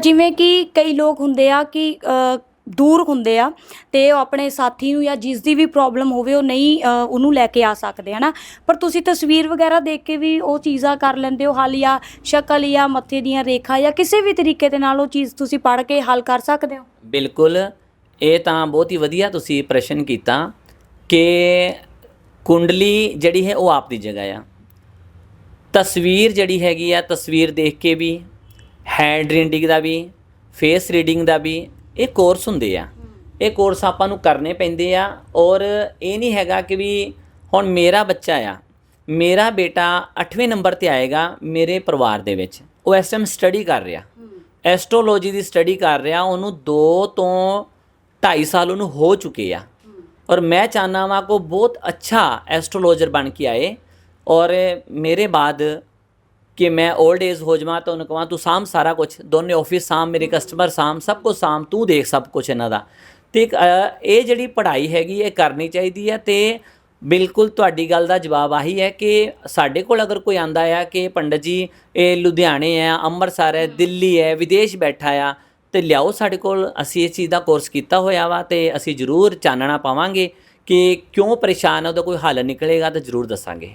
ਜਿਵੇਂ ਕਿ ਕਈ ਲੋਕ ਹੁੰਦੇ ਆ ਕਿ ਦੂਰ ਹੁੰਦੇ ਆ ਤੇ ਉਹ ਆਪਣੇ ਸਾਥੀ ਨੂੰ ਜਾਂ ਜਿਸ ਦੀ ਵੀ ਪ੍ਰੋਬਲਮ ਹੋਵੇ ਉਹ ਨਹੀਂ ਉਹਨੂੰ ਲੈ ਕੇ ਆ ਸਕਦੇ, ਹਨਾ? ਪਰ ਤੁਸੀਂ ਤਸਵੀਰ ਵਗੈਰਾ ਦੇਖ ਕੇ ਵੀ ਉਹ ਚੀਜ਼ਾਂ ਕਰ ਲੈਂਦੇ ਹੋ, ਹੱਲ ਜਾਂ ਸ਼ਕਲ ਜਾਂ ਮੱਥੇ ਦੀਆਂ ਰੇਖਾ ਜਾਂ ਕਿਸੇ ਵੀ ਤਰੀਕੇ ਦੇ ਨਾਲ ਉਹ ਚੀਜ਼ ਤੁਸੀਂ ਪੜ੍ਹ ਕੇ ਹੱਲ ਕਰ ਸਕਦੇ ਹੋ? ਬਿਲਕੁਲ। ਇਹ ਤਾਂ ਬਹੁਤ ਹੀ ਵਧੀਆ ਤੁਸੀਂ ਪ੍ਰਸ਼ਨ ਕੀਤਾ ਕਿ ਕੁੰਡਲੀ ਜਿਹੜੀ ਹੈ ਉਹ ਆਪ ਦੀ ਜਗ੍ਹਾ ਆ। ਤਸਵੀਰ ਜਿਹੜੀ ਹੈਗੀ ਆ, ਤਸਵੀਰ ਦੇਖ ਕੇ ਵੀ ਹੈਂਡ ਰੀਡਿੰਗ ਦਾ ਵੀ ਫੇਸ ਰੀਡਿੰਗ ਦਾ ਵੀ ਇਹ ਕੋਰਸ ਹੁੰਦੇ ਆ। ਇਹ ਕੋਰਸ ਆਪਾਂ ਨੂੰ ਕਰਨੇ ਪੈਂਦੇ ਆ ਔਰ ਇਹ ਨਹੀਂ ਹੈਗਾ ਕਿ ਵੀ ਹੁਣ ਮੇਰਾ ਬੱਚਾ ਆ, ਮੇਰਾ ਬੇਟਾ 8ਵੇਂ ਨੰਬਰ ਤੇ ਆਏਗਾ ਮੇਰੇ ਪਰਿਵਾਰ ਦੇ ਵਿੱਚ। ਉਹ ਇਸ ਟਾਈਮ ਸਟੱਡੀ ਕਰ ਰਿਹਾ। ਐਸਟ੍ਰੋਲੋਜੀ ਦੀ ਸਟੱਡੀ ਕਰ ਰਿਹਾ, ਉਹਨੂੰ 2 ਤੋਂ 2.5 ਸਾਲ ਉਹਨੂੰ ਹੋ ਚੁੱਕੇ ਆ। ਔਰ ਮੈਂ ਚਾਹਨਾ ਵਾਂ ਕੋ ਬਹੁਤ ਅੱਛਾ ਐਸਟ੍ਰੋਲੋਜਰ ਬਣ ਕੇ ਆਏ ਔਰ ਮੇਰੇ ਬਾਅਦ ਕਿ ਮੈਂ 올ਡ ਏਜ ਹੋ ਜਾਵਾਂ ਤਾਂ ਉਹਨੂੰ ਕਹਾਂ ਤੂੰ ਸਾਂਭ ਸਾਰਾ ਕੁਝ ਦੋਨੇ ਆਫਿਸ ਸਾਂਭ ਮੇਰੇ ਕਸਟਮਰ ਸਾਂਭ ਸਭ ਕੁਝ ਸਾਂਭ ਤੂੰ ਦੇਖ ਸਭ ਕੁਝ ਇਹਨਾਂ ਦਾ। ਤੇ ਇਹ ਜਿਹੜੀ ਪੜ੍ਹਾਈ ਹੈਗੀ ਇਹ ਕਰਨੀ ਚਾਹੀਦੀ ਹੈ ਤੇ ਬਿਲਕੁਲ ਤੁਹਾਡੀ ਗੱਲ ਦਾ ਜਵਾਬ ਆਹੀ ਹੈ ਕਿ ਸਾਡੇ ਕੋਲ ਅਗਰ ਕੋਈ ਆਂਦਾ ਆ ਕਿ ਪੰਡਤ ਜੀ ਇਹ ਲੁਧਿਆਣੇ ਹੈ ਅੰਮ੍ਰਿਤਸਰ ਹੈ ਦਿੱਲੀ ਹੈ ਵਿਦੇਸ਼ ਬੈਠਾ ਆ ਤੇ ਲਿਆਓ ਸਾਡੇ ਕੋਲ ਅਸੀਂ ਇਸ ਚੀਜ਼ ਦਾ ਕੋਰਸ ਕੀਤਾ ਹੋਇਆ ਵਾ ਤੇ ਅਸੀਂ ਜ਼ਰੂਰ ਚਾਨਣਾ ਪਾਵਾਂਗੇ ਕਿ ਕਿਉਂ ਪਰੇਸ਼ਾਨ ਹੈ ਉਹਦਾ ਕੋਈ ਹੱਲ ਨਿਕਲੇਗਾ ਤਾਂ ਜ਼ਰੂਰ ਦੱਸਾਂਗੇ।